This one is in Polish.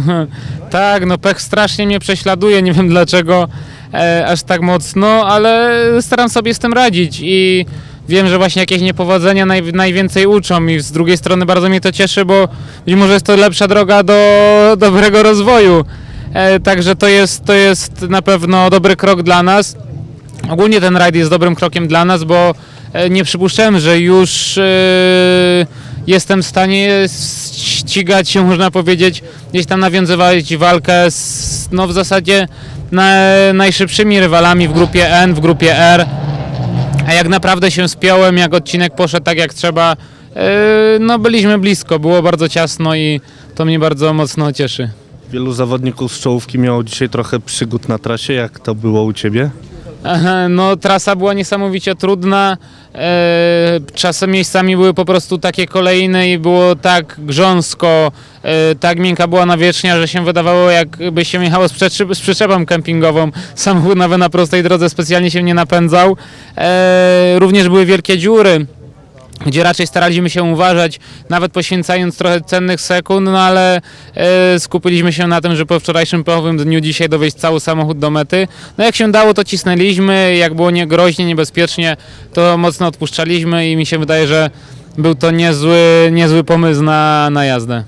Tak, no pech strasznie mnie prześladuje, nie wiem dlaczego e, aż tak mocno, ale staram sobie z tym radzić i wiem, że właśnie jakieś niepowodzenia naj, najwięcej uczą i z drugiej strony bardzo mnie to cieszy, bo być może jest to lepsza droga do dobrego rozwoju. E, także to jest, to jest na pewno dobry krok dla nas. Ogólnie ten rajd jest dobrym krokiem dla nas, bo e, nie przypuszczałem, że już e, jestem w stanie ścigać się, można powiedzieć, gdzieś tam nawiązywać walkę z, no w zasadzie na, najszybszymi rywalami w grupie N, w grupie R. A jak naprawdę się spiąłem, jak odcinek poszedł tak jak trzeba, e, no byliśmy blisko, było bardzo ciasno i to mnie bardzo mocno cieszy. Wielu zawodników z czołówki miało dzisiaj trochę przygód na trasie. Jak to było u Ciebie? No trasa była niesamowicie trudna. Czasem miejscami były po prostu takie kolejne i było tak grząsko, e, tak miękka była nawierzchnia, że się wydawało jakby się jechało z, z przyczepą kempingową. Samochód nawet na prostej drodze specjalnie się nie napędzał. E, również były wielkie dziury gdzie raczej staraliśmy się uważać, nawet poświęcając trochę cennych sekund, no ale e, skupiliśmy się na tym, że po wczorajszym pechowym dniu dzisiaj dowieść cały samochód do mety. No jak się dało, to cisnęliśmy, jak było niegroźnie, niebezpiecznie, to mocno odpuszczaliśmy i mi się wydaje, że był to niezły, niezły pomysł na, na jazdę.